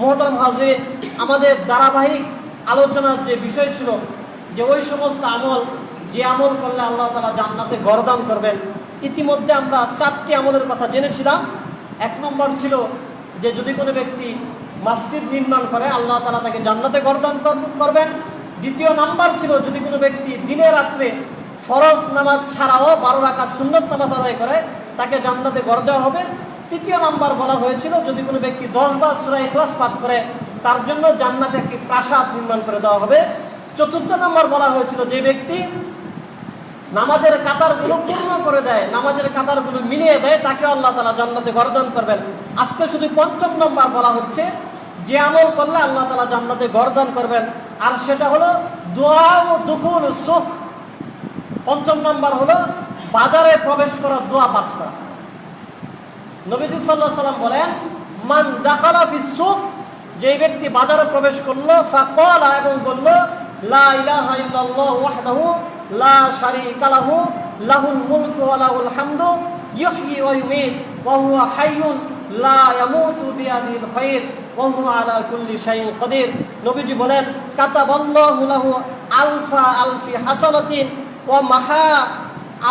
মোহতরম হাজির আমাদের ধারাবাহিক আলোচনার যে বিষয় ছিল, যে ওই সমস্ত আমল, যে আমল করলে আল্লাহ তালা জান্নাতে গরদান করবেন। ইতিমধ্যে আমরা চারটি আমলের কথা জেনেছিলাম। এক নম্বর ছিল যে যদি কোনো ব্যক্তি মসজিদ নির্মাণ করে, আল্লাহ তালা তাকে জান্নাতে গরদান কর- করবেন। দ্বিতীয় নাম্বার ছিল যদি কোনো ব্যক্তি দিনে রাত্রে ফরজ নামাজ ছাড়াও বারো রাখা সুন্নত নামাজ আদায় করে, তাকে জান্নাতে গড় দেওয়া হবে। তৃতীয় নাম্বার বলা হয়েছিল, যদি কোনো ব্যক্তি দশ বার সুরাই ইখলাস পাঠ করে, তার জন্য জান্নাতে একটি প্রাসাদ নির্মাণ করে দেওয়া হবে। চতুর্থ নাম্বার বলা হয়েছিল, যে ব্যক্তি নামাজের কাতারগুলো পূর্ণ করে দেয়, নামাজের কাতারগুলো মিলিয়ে দেয়, তাকে আল্লাহ তালা জান্নাতে গর্দন করবেন। আজকে শুধু পঞ্চম নম্বর বলা হচ্ছে, যে আমল করলে আল্লাহ তালা জান্নাতে গর্দন করবেন। আর সেটা হলো দোয়া ও দুখুল সুখ। পঞ্চম নম্বর হলো বাজারে প্রবেশ করা দোয়া পাঠ করা। নবীজি সাল্লাহ সাল্লাম বলেন, মান দাখালা ফি সুখ যে ব্যক্তি বাজারে প্রবেশ করল, ফাকলা এবং বলল, লা ইলাহা ইল্লাল্লাহ ওয়াহদাহু লা শারীকা লাহু, লাহুল মুলকু ওয়া লাহুল হামদু ইহয়ি ওয়া ইউমীত, ওয়া হুয়া হাইয়ুন লা ইয়ামুতু বিয়াদিল খায়র ওয়া হুয়া আলা কুল্লি শাইইন কাদির। নবীজি বলেন, কাতাবাল্লাহু লাহু আলফা আলফি হাসানাতিন ওয়া মাহা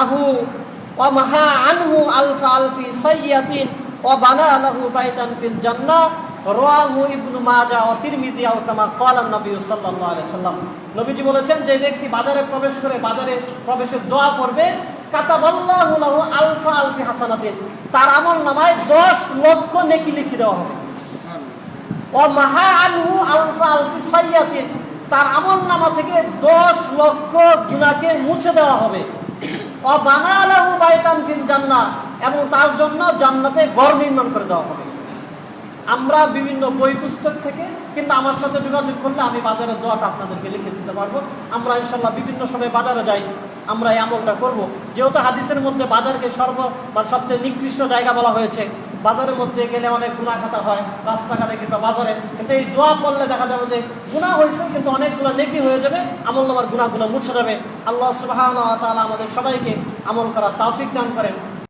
আহু ومحى عنه ألف ألف سيئة وبنى له بيتا في الجنة رواه ابن ماجه وترمذي أو كما قال النبي صلى الله عليه وسلم নবীজি বলেছেন যে ব্যক্তি বাজারে প্রবেশ করে বাজারে প্রবেশের দোয়া করবে কাতাবাল্লাহু লাহু আলফা আলফি হাসানাতিন তার আমল নামায় 10 লক্ষ নেকি লিখে দেওয়া হবে ও মাহা আনহু আলফা আলফি সাইয়াতিন তার আমল নামা থেকে দশ লক্ষ গুণাকে মুছে দেওয়া হবে ও বানালাহু ফিল জান্নাত এবং তার জন্য জান্নাতে ঘর নির্মাণ করে দেওয়া হবে। আমরা বিভিন্ন বই পুস্তক থেকে কিন্তু আমার সাথে যোগাযোগ করলে আমি বাজারের দোয়াটা আপনাদেরকে লিখে দিতে পারব। আমরা ইনশাল্লাহ বিভিন্ন সময় বাজারে যাই। আমরা এই আমলটা করব। যেহেতু হাদিসের মধ্যে বাজারকে সর্ব বা সবচেয়ে নিকৃষ্ট জায়গা বলা হয়েছে, বাজারের মধ্যে গেলে অনেক গুণা খাতা হয় রাস্তাঘাটে কিংবা বাজারে। কিন্তু এই দোয়া পড়লে দেখা যাবে যে গুণা হয়েছে, কিন্তু অনেকগুলো নেকি হয়ে যাবে, আমল নামার গুণাগুলো মুছে যাবে। আল্লাহ সুবাহ তালা আমাদের সবাইকে আমল করা তাফিক দান করেন।